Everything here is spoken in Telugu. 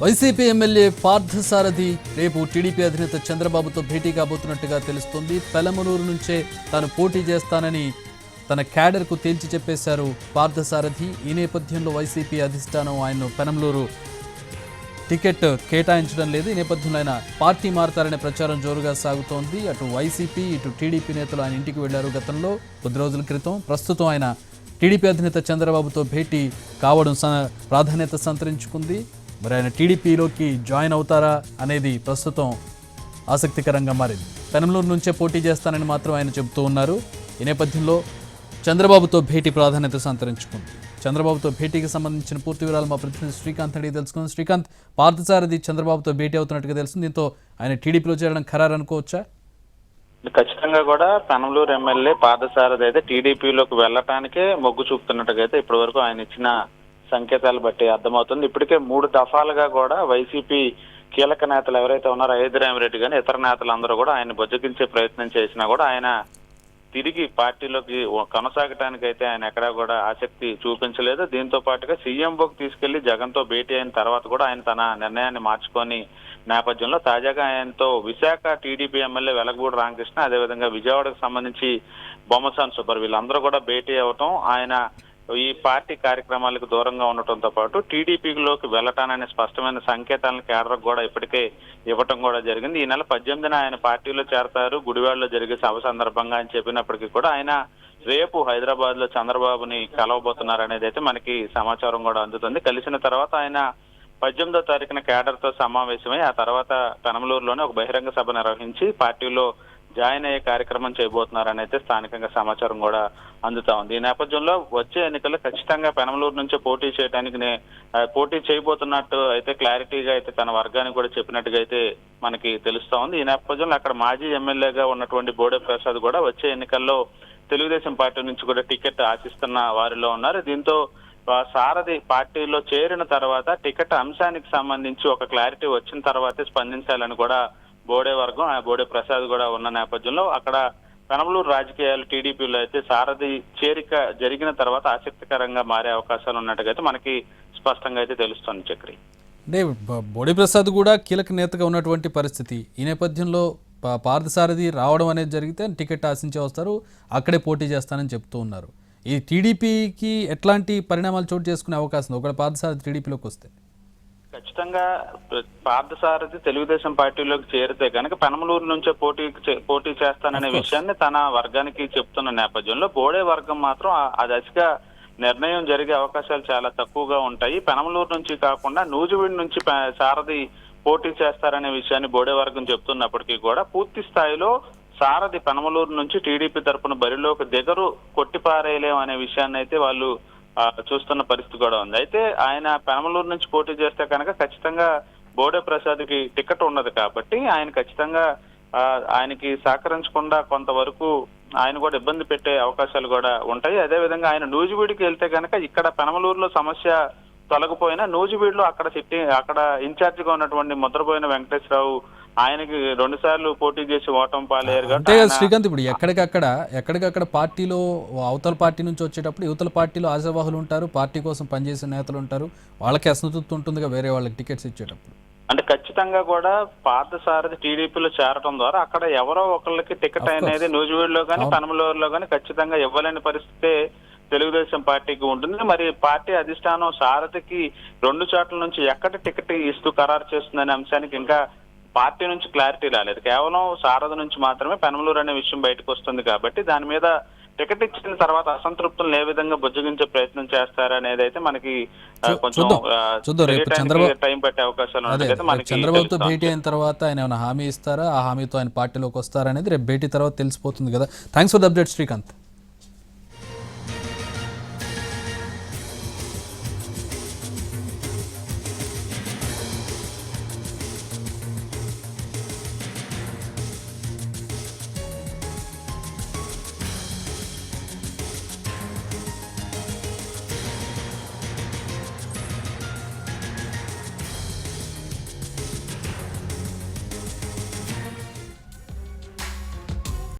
వైసీపీ ఎమ్మెల్యే పార్థసారథి రేపు టీడీపీ అధినేత చంద్రబాబుతో భేటీ కాబోతున్నట్టుగా తెలుస్తోంది. పెలమనూరు నుంచే తాను పోటీ చేస్తానని తన క్యాడర్కు తేల్చి చెప్పేశారు పార్థసారథి. ఈ నేపథ్యంలో వైసీపీ అధిష్టానం ఆయన్ను పెనమలూరు టికెట్ కేటాయించడం లేదు. ఈ నేపథ్యంలో ఆయన పార్టీ మారతారనే ప్రచారం జోరుగా సాగుతోంది. అటు వైసీపీ ఇటు టీడీపీ నేతలు ఆయన ఇంటికి వెళ్ళారు గతంలో. కొద్ది రోజుల క్రితం ప్రస్తుతం ఆయన టీడీపీ అధినేత చంద్రబాబుతో భేటీ కావడం ప్రాధాన్యత సంతరించుకుంది. మరి ఆయన టీడీపీలోకి జాయిన్ అవుతారా అనేది ప్రస్తుతం ఆసక్తికరంగా మారింది. పెనంలూరు నుంచే పోటీ చేస్తానని మాత్రం ఆయన చెబుతూ ఉన్నారు. ఈ నేపథ్యంలో చంద్రబాబుతో భేటీ ప్రాధాన్యత సంతరించుకుంది. చంద్రబాబుతో భేటీకి సంబంధించిన పూర్తి వివరాలు మా ప్రతినిధి శ్రీకాంత్ అడిగి తెలుసుకుంది. శ్రీకాంత్ పార్థసారథి చంద్రబాబుతో భేటీ అవుతున్నట్టుగా తెలుసు దీంతో ఆయన టీడీపీలో చేరడం ఖరారు అనుకోవచ్చా? ఖచ్చితంగా కూడా పెనమలూరు ఎమ్మెల్యే పాదసారథి అయితే టీడీపీలోకి వెళ్ళటానికే మొగ్గు చూపుతున్నట్టుగా అయితే ఇప్పటి వరకు ఆయన ఇచ్చిన సంకేతాలు బట్టి అర్థమవుతుంది. ఇప్పటికే మూడు దఫాలుగా కూడా వైసీపీ కీలక నేతలు ఎవరైతే ఉన్నారో అయోధ్యరామిరెడ్డి కానీ ఇతర నేతలందరూ కూడా ఆయన బుజ్జగించే ప్రయత్నం చేసినా కూడా ఆయన తిరిగి పార్టీలోకి కొనసాగటానికి అయితే ఆయన ఎక్కడా కూడా ఆసక్తి చూపించలేదు. దీంతో పాటుగా సీఎంఓకి తీసుకెళ్ళి జగన్తో భేటీ అయిన తర్వాత కూడా ఆయన తన నిర్ణయాన్ని మార్చుకొని నేపథ్యంలో తాజాగా ఆయనతో విశాఖ టీడీపీ ఎమ్మెల్యే వెలగబూడి రామకృష్ణ అదేవిధంగా విజయవాడకు సంబంధించి బొమ్మసాన్ సుబ్బర్ వీళ్ళందరూ కూడా భేటీ అవటం ఆయన ఈ పార్టీ కార్యక్రమాలకు దూరంగా ఉండటంతో పాటు టీడీపీలోకి వెళ్ళటాననే స్పష్టమైన సంకేతాలను కేడర్ కూడా ఇప్పటికే ఇవ్వటం కూడా జరిగింది. ఈ నెల పద్దెనిమిదిన ఆయన పార్టీలో చేరతారు. గుడివాడలో జరిగే సభ సందర్భంగా అని చెప్పినప్పటికీ కూడా ఆయన రేపు హైదరాబాద్లో చంద్రబాబుని కలవబోతున్నారు అనేది అయితే మనకి సమాచారం కూడా అందుతుంది. కలిసిన తర్వాత ఆయన పద్దెనిమిదో తారీఖున కేడర్తో సమావేశమై ఆ తర్వాత పెనమలూరులోనే ఒక బహిరంగ సభ నిర్వహించి పార్టీలో జాయిన్ అయ్యే కార్యక్రమం చేయబోతున్నారని అయితే స్థానికంగా సమాచారం కూడా అందుతా ఉంది. ఈ నేపథ్యంలో వచ్చే ఎన్నికల్లో ఖచ్చితంగా పెనమలూరు నుంచి పోటీ చేయడానికి నే- పోటీ చేయబోతున్నట్టు అయితే క్లారిటీగా అయితే తన వర్గానికి కూడా చెప్పినట్టుగా అయితే మనకి తెలుస్తా ఉంది. ఈ నేపథ్యంలో అక్కడ మాజీ ఎమ్మెల్యేగా ఉన్నటువంటి బోడే ప్రసాద్ కూడా వచ్చే ఎన్నికల్లో తెలుగుదేశం పార్టీ నుంచి కూడా టికెట్ ఆశిస్తున్న వారిలో ఉన్నారు. దీంతో సారథి పార్టీలో చేరిన తర్వాత టికెట్ అంశానికి సంబంధించి ఒక క్లారిటీ వచ్చిన తర్వాతే స్పందించాలని కూడా బోడే వర్గం ఆ బోడే ప్రసాద్ కూడా ఉన్న నేపథ్యంలో అక్కడ పెనమలూరు రాజకీయాలు టీడీపీలో అయితే సారథి చేరిక జరిగిన తర్వాత ఆసక్తికరంగా మారే అవకాశాలు ఉన్నట్టుగా అయితే మనకి స్పష్టంగా అయితే తెలుస్తుంది చక్రి. అంటే బోడి ప్రసాద్ కూడా కీలక నేతగా ఉన్నటువంటి పరిస్థితి. ఈ నేపథ్యంలో పార్థసారథి రావడం అనేది జరిగితే టికెట్ ఆశించి వస్తారు. అక్కడే పోటీ చేస్తానని చెప్తూ ఉన్నారు. ఈ టీడీపీకి ఎట్లాంటి పరిణామాలు చోటు చేసుకునే అవకాశం ఉంది? ఒకవేళ పార్థసారథి టీడీపీలోకి వస్తే. ఖచ్చితంగా పార్థసారథి తెలుగుదేశం పార్టీలోకి చేరితే కనుక పెనమలూరు నుంచే పోటీ పోటీ చేస్తాననే విషయాన్ని తన వర్గానికి చెప్తున్న నేపథ్యంలో బోడే వర్గం మాత్రం ఆ- దశగా నిర్ణయం జరిగే అవకాశాలు చాలా తక్కువగా ఉంటాయి. పెనమలూరు నుంచి కాకుండా నూజివీడు నుంచి సారథి పోటీ చేస్తారనే విషయాన్ని బోడే వర్గం చెప్తున్నప్పటికీ కూడా పూర్తి స్థాయిలో సారథి పెనమలూరు నుంచి టీడీపీ తరపున బరిలోకి దిగరు కొట్టిపారేయలేం అనే విషయాన్ని అయితే వాళ్ళు చూస్తున్న పరిస్థితి కూడా ఉంది. అయితే ఆయన పెనమలూరు నుంచి పోటీ చేస్తే కనుక ఖచ్చితంగా బోడే ప్రసాద్కి టికెట్ ఉన్నది కాబట్టి ఆయన ఖచ్చితంగా ఆయనకి సహకరించకుండా కొంతవరకు ఆయన కూడా ఇబ్బంది పెట్టే అవకాశాలు కూడా ఉంటాయి. అదే విధంగా ఆయన నూజివీడికి వెళ్తే కనుక ఇక్కడ పెనమలూరులో సమస్య తొలగిపోయినా నూజివీడులో అక్కడ సిట్టి అక్కడ ఇన్ఛార్జిగా ఉన్నటువంటి ముద్రపోయిన వెంకటేశ్వరరావు ఆయనకి రెండు సార్లు పోటీ చేసి ఓటం అంతే కదా ఆయన- శ్రీకాంత్ ఇప్పుడు ఎక్కడికక్కడ ఎక్కడికక్కడ పార్టీలో అవతల పార్టీ నుంచి వచ్చేటప్పుడు యువతల పార్టీలో ఆశావాహులు ఉంటారు పార్టీ కోసం పనిచేసే నేతలు ఉంటారు వాళ్ళకి అసంతృప్తి ఉంటుందిగా వేరే వాళ్ళకి టికెట్స్ ఇచ్చేటప్పుడు అంటే ఖచ్చితంగా కూడా పార్థసారథి టీడీపీలో చేరటం ద్వారా అక్కడ ఎవరో ఒకళ్ళకి టికెట్. అనేది నూజివీడులో కానీ అవును. పనమలూరులో కానీ ఖచ్చితంగా ఇవ్వలేని పరిస్థితి తెలుగుదేశం పార్టీకి ఉంటుంది మరి పార్టీ అధిష్టానం సారథికి రెండు చోట్ల నుంచి ఎక్కడ టికెట్ ఇస్తూ ఖరారు చేస్తుందనే అంశానికి ఇంకా పార్టీ నుంచి క్లారిటీ రాలేదు. కేవలం సారథి నుంచి మాత్రమే పెనమలూరు అనే విషయం బయటకు వస్తుంది కాబట్టి దాని మీద టికెట్ ఇచ్చిన తర్వాత అసంతృప్తులను ఏ విధంగా బుజ్జగించే ప్రయత్నం చేస్తారనేది అయితే మనకి కొంచెం టైం పట్టే అవకాశాలు చంద్రబాబుతో. భేటీ అయిన తర్వాత ఆయన ఏమైనా హామీ ఇస్తారా? ఆ హామీతో ఆయన పార్టీలోకి వస్తారా అనేది రేపు భేటీ తర్వాత తెలిసిపోతుంది కదా. Thanks for the update Srikanth